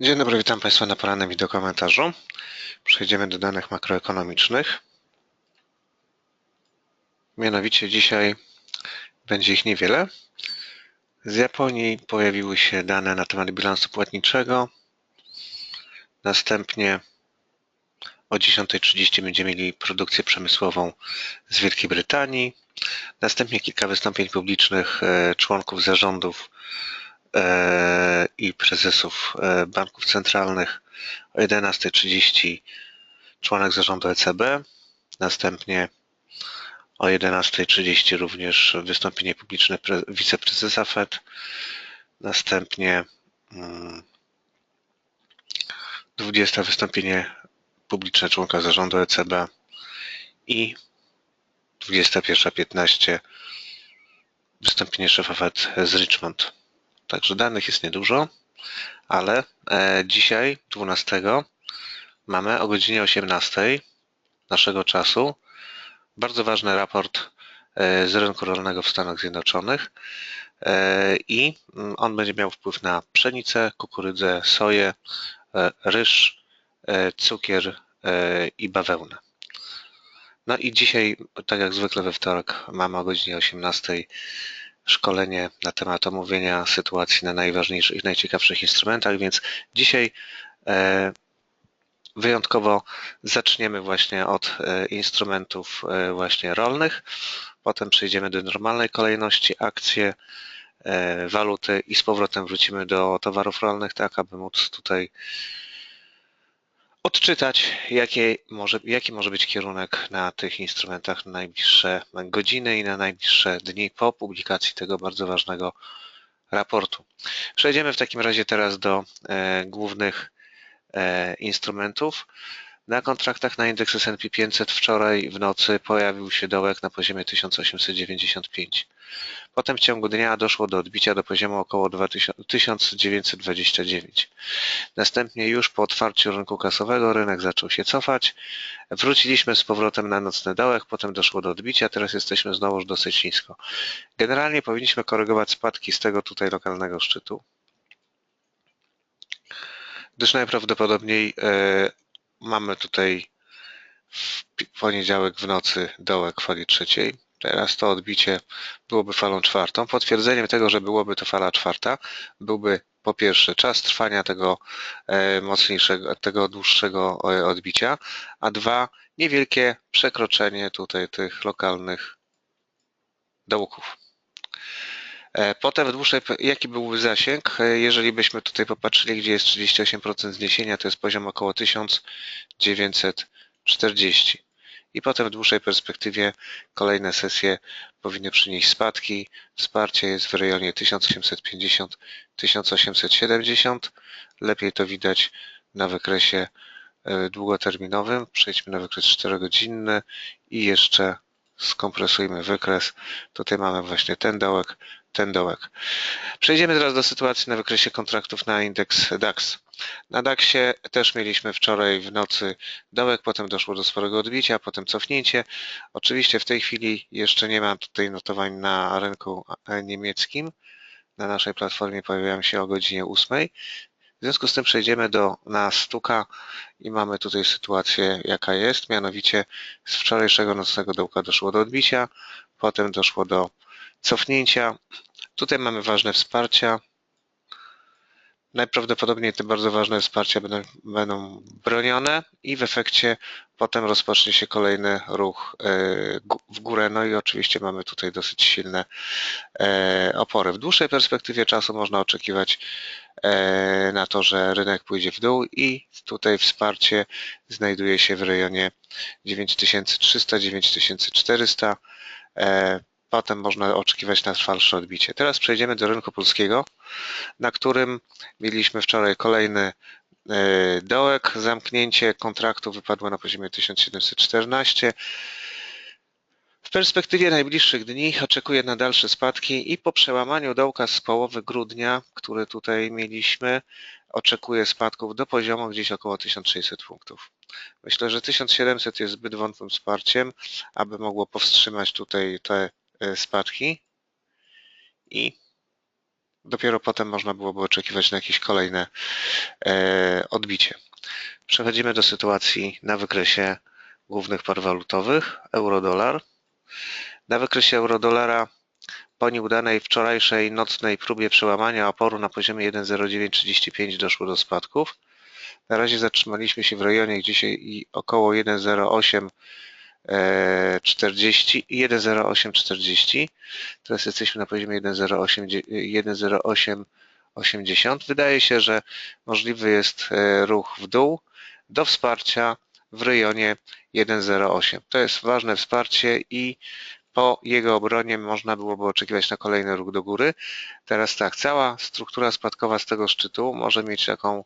Dzień dobry, witam Państwa na porannym wideokomentarzu. Przejdziemy do danych makroekonomicznych. Mianowicie dzisiaj będzie ich niewiele. Z Japonii pojawiły się dane na temat bilansu płatniczego. Następnie o 10.30 będziemy mieli produkcję przemysłową z Wielkiej Brytanii. Następnie kilka wystąpień publicznych e, członków zarządów i prezesów e, banków centralnych. O 11.30 członek zarządu ECB. Następnie o 11.30 również wystąpienie publiczne wiceprezesa Fed. Następnie 20 mm, wystąpienie publiczne członka zarządu ECB i 21.15 wystąpienie szefa Fed z Richmond. Także danych jest niedużo, ale e, dzisiaj 12 mamy o godzinie 18 naszego czasu bardzo ważny raport e, z rynku rolnego w Stanach Zjednoczonych e, i mm, on będzie miał wpływ na pszenicę, kukurydzę, soję, ryż, cukier i bawełnę. No i dzisiaj, tak jak zwykle we wtorek, mamy o godzinie 18 szkolenie na temat omówienia sytuacji na najważniejszych, i najciekawszych instrumentach, więc dzisiaj e, wyjątkowo zaczniemy właśnie od e, instrumentów e, właśnie rolnych, potem przejdziemy do normalnej kolejności akcje, waluty i z powrotem wrócimy do towarów rolnych, tak aby móc tutaj odczytać, jakie może, jaki może być kierunek na tych instrumentach na najbliższe godziny i na najbliższe dni po publikacji tego bardzo ważnego raportu. Przejdziemy w takim razie teraz do e, głównych e, instrumentów. Na kontraktach na indeks S&P 500 wczoraj w nocy pojawił się dołek na poziomie 1895. Potem w ciągu dnia doszło do odbicia do poziomu około 1929. Następnie już po otwarciu rynku kasowego rynek zaczął się cofać. Wróciliśmy z powrotem na nocny dołek, potem doszło do odbicia, teraz jesteśmy znowu dosyć nisko. Generalnie powinniśmy korygować spadki z tego tutaj lokalnego szczytu gdyż najprawdopodobniej e, mamy tutaj w poniedziałek w nocy dołek fali trzeciej. Teraz to odbicie byłoby falą czwartą. Potwierdzeniem tego, że byłoby to fala czwarta, byłby po pierwsze czas trwania tego e, mocniejszego, tego dłuższego e, odbicia, a dwa niewielkie przekroczenie tutaj tych lokalnych dołków. E, potem w dłuższej, jaki byłby zasięg? Jeżeli byśmy tutaj popatrzyli, gdzie jest 38% zniesienia, to jest poziom około 1940 i potem w dłuższej perspektywie kolejne sesje powinny przynieść spadki. Wsparcie jest w rejonie 1850-1870. Lepiej to widać na wykresie e, długoterminowym. Przejdźmy na wykres 4-godzinny i jeszcze skompresujmy wykres. Tutaj mamy właśnie ten dołek, ten dołek. Przejdziemy teraz do sytuacji na wykresie kontraktów na indeks DAX. Na DAXie też mieliśmy wczoraj w nocy dołek, potem doszło do sporego odbicia, potem cofnięcie. Oczywiście w tej chwili jeszcze nie mam tutaj notowań na rynku niemieckim. Na naszej platformie pojawiają się o godzinie 8. W związku z tym przejdziemy do na stuka i mamy tutaj sytuację jaka jest, mianowicie z wczorajszego nocnego dołka doszło do odbicia, potem doszło do cofnięcia. Tutaj mamy ważne wsparcia. Najprawdopodobniej te bardzo ważne wsparcia będą, będą bronione i w efekcie potem rozpocznie się kolejny ruch e, w górę. No i oczywiście mamy tutaj dosyć silne e, opory. W dłuższej perspektywie czasu można oczekiwać e, na to, że rynek pójdzie w dół i tutaj wsparcie znajduje się w rejonie 9300-9400 potem można oczekiwać na trwalsze odbicie. Teraz przejdziemy do rynku polskiego, na którym mieliśmy wczoraj kolejny e, dołek. Zamknięcie kontraktu wypadło na poziomie 1714. W perspektywie najbliższych dni oczekuję na dalsze spadki i po przełamaniu dołka z połowy grudnia, który tutaj mieliśmy, oczekuję spadków do poziomu gdzieś około 1600 punktów. Myślę, że 1700 jest zbyt wątłym wsparciem, aby mogło powstrzymać tutaj te spadki i dopiero potem można byłoby oczekiwać na jakieś kolejne e, odbicie. Przechodzimy do sytuacji na wykresie głównych par walutowych, euro-dolar. Na wykresie euro-dolara po nieudanej wczorajszej nocnej próbie przełamania oporu na poziomie 1,0935 doszło do spadków. Na razie zatrzymaliśmy się w rejonie gdzieś i około 1,08 e, 40 i 1,0840. Teraz jesteśmy na poziomie 1,0880. Wydaje się, że możliwy jest e, ruch w dół do wsparcia w rejonie 1,08. To jest ważne wsparcie i po jego obronie można byłoby oczekiwać na kolejny ruch do góry. Teraz tak, cała struktura spadkowa z tego szczytu może mieć taką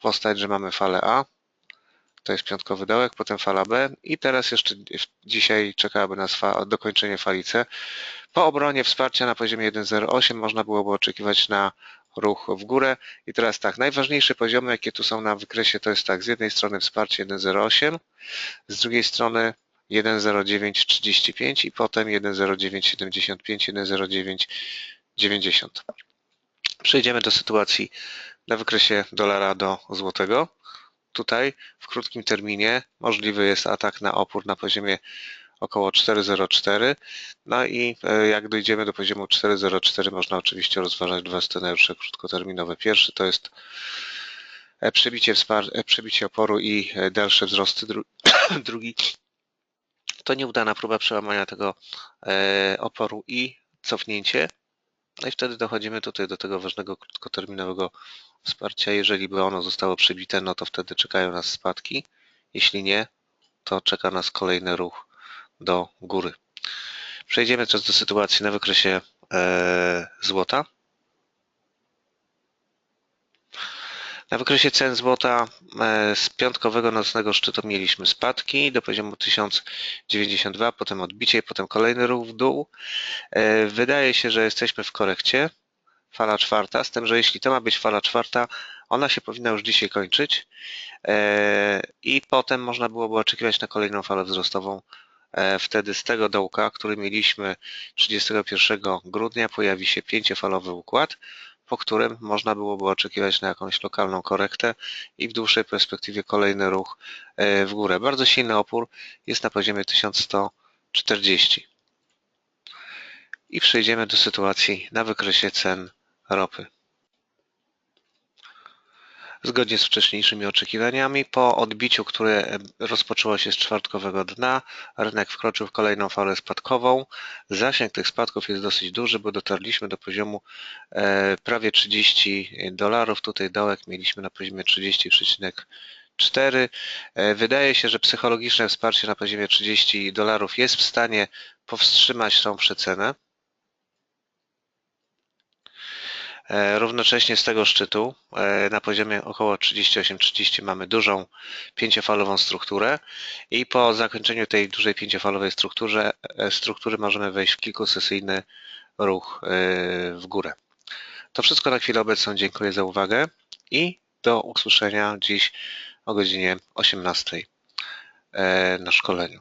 postać, że mamy falę A, to jest piątkowy dołek, potem fala B i teraz jeszcze dzisiaj czekałaby nas dokończenie fali C. Po obronie wsparcia na poziomie 1.08 można byłoby oczekiwać na ruch w górę i teraz tak, najważniejsze poziomy jakie tu są na wykresie to jest tak, z jednej strony wsparcie 1.08, z drugiej strony 1.0935 i potem 1.0975, 1.0990. Przejdziemy do sytuacji na wykresie dolara do złotego. Tutaj w krótkim terminie możliwy jest atak na opór na poziomie około 4,04. No i e, jak dojdziemy do poziomu 4,04 można oczywiście rozważać dwa scenariusze krótkoterminowe. Pierwszy to jest e, przebicie, e, przebicie oporu i dalsze wzrosty. Drugi to nieudana próba przełamania tego oporu i cofnięcie. No i wtedy dochodzimy tutaj do tego ważnego krótkoterminowego wsparcia. Jeżeli by ono zostało przebite, no to wtedy czekają nas spadki. Jeśli nie, to czeka nas kolejny ruch do góry. Przejdziemy teraz do sytuacji na wykresie e, złota. Na wykresie cen złota e, z piątkowego nocnego szczytu mieliśmy spadki do poziomu 1092, potem odbicie, potem kolejny ruch w dół. E, wydaje się, że jesteśmy w korekcie. Fala czwarta, z tym, że jeśli to ma być fala czwarta, ona się powinna już dzisiaj kończyć e, i potem można byłoby oczekiwać na kolejną falę wzrostową. Wtedy z tego dołka, który mieliśmy 31 grudnia, pojawi się pięciofalowy układ po którym można byłoby oczekiwać na jakąś lokalną korektę i w dłuższej perspektywie kolejny ruch e, w górę. Bardzo silny opór jest na poziomie 1140. I przejdziemy do sytuacji na wykresie cen ropy. Zgodnie z wcześniejszymi oczekiwaniami, po odbiciu, które rozpoczęło się z czwartkowego dna, rynek wkroczył w kolejną falę spadkową. Zasięg tych spadków jest dosyć duży, bo dotarliśmy do poziomu e, prawie 30 dolarów. Tutaj dołek mieliśmy na poziomie 30,4. E, wydaje się, że psychologiczne wsparcie na poziomie 30 dolarów jest w stanie powstrzymać tą przecenę. Równocześnie z tego szczytu e, na poziomie około 38-30 mamy dużą pięciofalową strukturę i po zakończeniu tej dużej pięciofalowej strukturze, e, struktury możemy wejść w kilkusesyjny ruch w górę. To wszystko na chwilę obecną. Dziękuję za uwagę i do usłyszenia dziś o godzinie 18 na szkoleniu.